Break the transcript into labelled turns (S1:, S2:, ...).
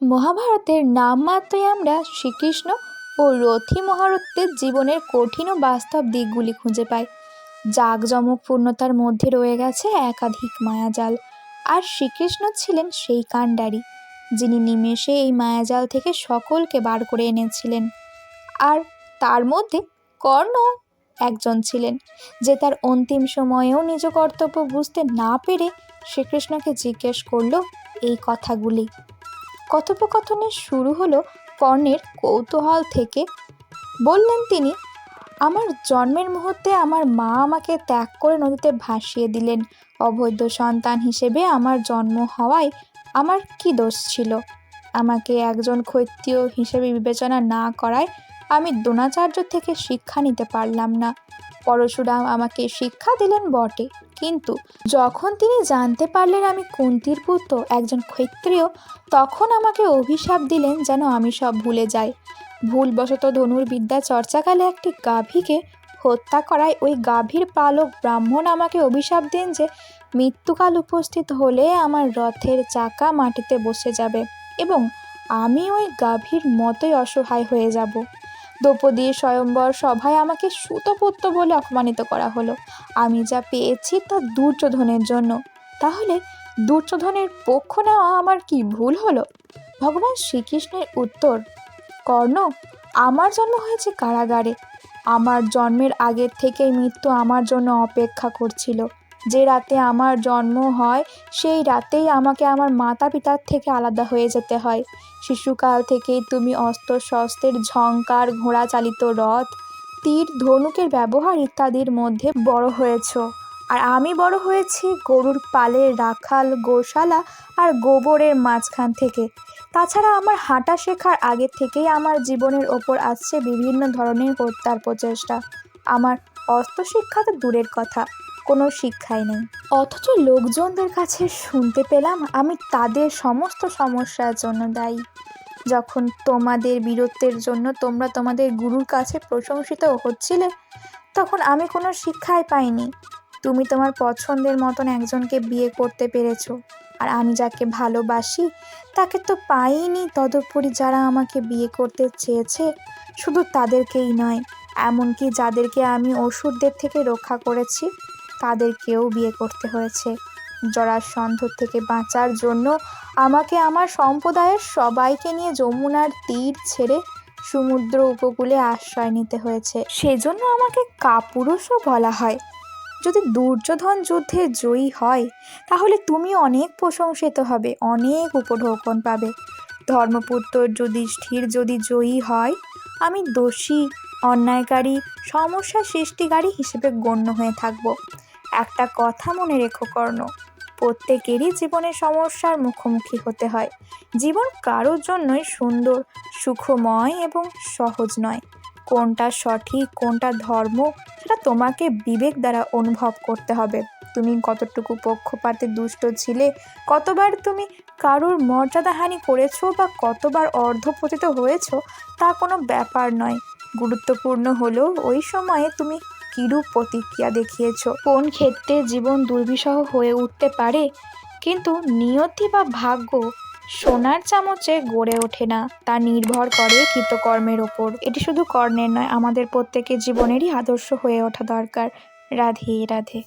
S1: মহাভারতের নামমাত্রই আমরা শ্রীকৃষ্ণ ও রথী মহারথীর জীবনের কঠিন ও বাস্তব দিকগুলি খুঁজে পাই। জাঁকজমকপূর্ণতার মধ্যে রয়ে গেছে একাধিক মায়াজাল, আর শ্রীকৃষ্ণ ছিলেন সেই কাণ্ডারি, যিনি নিমেষে এই মায়াজাল থেকে সকলকে বার করে এনেছিলেন। আর তার মধ্যে কর্ণ একজন ছিলেন, যে তার অন্তিম সময়েও নিজ কর্তব্য বুঝতে না পেরে শ্রীকৃষ্ণকে জিজ্ঞেস করল এই কথাগুলি। কথোপকথনের শুরু হলো কর্ণের কৌতূহল থেকে। বললেন তিনি, আমার জন্মের মুহূর্তে আমার মা আমাকে ত্যাগ করে নদীতে ভাসিয়ে দিলেন। অবৈধ সন্তান হিসেবে আমার জন্ম হওয়ায় আমার কি দোষ ছিল? আমাকে একজন ক্ষত্রিয় হিসেবে বিবেচনা না করায় আমি দ্রোণাচার্য থেকে শিক্ষা নিতে পারলাম না। পরশুরাম আমাকে শিক্ষা দিলেন বটে। কিন্তু যখন তিনি জানতে পারলেন আমি কুন্তির পুত্র, একজন ক্ষত্রিয়, তখন আমাকে অভিশাপ দিলেন যেন আমি সব ভুলে যাই। ভুলবশত ধনুর্বিদ্যা চর্চাকালে একটি গাভীকে হত্যা করায় ওই গাভীর পালক ব্রাহ্মণ আমাকে অভিশাপ দেন যে মৃত্যুকাল উপস্থিত হলে আমার রথের চাকা মাটিতে বসে যাবে এবং আমি ওই গাভীর মতোই অসহায় হয়ে যাব। দ্রৌপদীর স্বয়ম্বর সভায় আমাকে সুতপুত্র বলে অপমানিত করা হলো। আমি যা পেয়েছি তা দুর্যোধনের জন্য। তাহলে দুর্যোধনের পক্ষ নেওয়া আমার কি ভুল হলো? ভগবান শ্রীকৃষ্ণের উত্তর, কর্ণ, আমার জন্ম হয়েছে কারাগারে। আমার জন্মের আগের থেকেই মৃত্যু আমার জন্য অপেক্ষা করছিল। যে রাতে আমার জন্ম হয়, সেই রাতেই আমাকে আমার মাতা পিতার থেকে আলাদা হয়ে যেতে হয়। শিশুকাল থেকেই তুমি অস্ত্র শস্ত্রের ঝঙ্কার ঘোড়া চালিত রথ, তীর, ধনুকের ব্যবহার ইত্যাদির মধ্যে বড় হয়েছ। আর আমি বড় হয়েছি গরুর পালের রাখাল, গোশালা আর গোবরের মাঝখান থেকে। তাছাড়া আমার হাঁটা শেখার আগে থেকেই আমার জীবনের ওপর আসছে বিভিন্ন ধরনের হত্যার প্রচেষ্টা। আমার অস্ত্র শিক্ষা তো দূরের কথা। কোনো শিক্ষাই নেই। অথচ লোকজনদের কাছে শুনতে পেলাম আমি তাদের সমস্ত সমস্যার জন্য দায়ী। যখন তোমাদের বীরত্বের জন্য তোমরা তোমাদের গুরুর কাছে প্রশংসিত হচ্ছিলে, তখন আমি কোনো শিক্ষাই পাইনি। তুমি তোমার পছন্দের মতন একজনকে বিয়ে করতে পেরেছ, আর আমি যাকে ভালোবাসি, তাকে তো পাইনি তদুপরি যারা আমাকে বিয়ে করতে চেয়েছে, শুধু তাদেরকেই নয়, এমনকি যাদেরকে আমি ওষুধদের থেকে রক্ষা করেছি তাদেরকেও বিয়ে করতে হয়েছে। জরাসন্ধ থেকে বাঁচার জন্য আমাকে আমার সম্প্রদায়ের সবাইকে নিয়ে যমুনার তীর ছেড়ে সমুদ্র উপকূলে আশ্রয় নিতে হয়েছে। সেজন্য আমাকে কাপুরুষও বলা হয়। যদি দুর্যোধন যুদ্ধে জয়ী হয়, তাহলে তুমি অনেক প্রশংসিত হবে, অনেক উপঢৌকন পাবে। ধর্মপুত্র যুধিষ্ঠির যদি জয়ী হয়, আমি দোষী, অন্যায়কারী, সমস্যা সৃষ্টিকারী হিসেবে গণ্য হয়ে থাকব। একটা কথা মনে রেখো কর্ণ, প্রত্যেকেরই জীবনে সমস্যার মুখোমুখি হতে হয়। জীবন কারোর জন্যই সুন্দর, সুখময় এবং সহজ নয়। কোনটা সঠিক, কোনটা ধর্ম, সেটা তোমাকে বিবেক দ্বারা অনুভব করতে হবে। তুমি কতটুকু পক্ষপাতে দুষ্ট ছিলে, কতবার তুমি কারোর মর্যাদাহানি করেছ বা কতবার অর্ধপতিত হয়েছো, তা কোনো ব্যাপার নয়। গুরুত্বপূর্ণ হলো ওই সময়ে তুমি কিরূপ প্রতিক্রিয়া দেখিয়েছ? কোন ক্ষেত্রে জীবন দুর্বিষহ হয়ে উঠতে পারে? কিন্তু নিয়তি বা ভাগ্য সোনার চামচে গড়ে ওঠে না। তা নির্ভর করে কৃতকর্মের ওপর। এটি শুধু কর্ণের নয়, আমাদের প্রত্যেকের জীবনেরই আদর্শ হয়ে ওঠা দরকার। রাধে রাধে।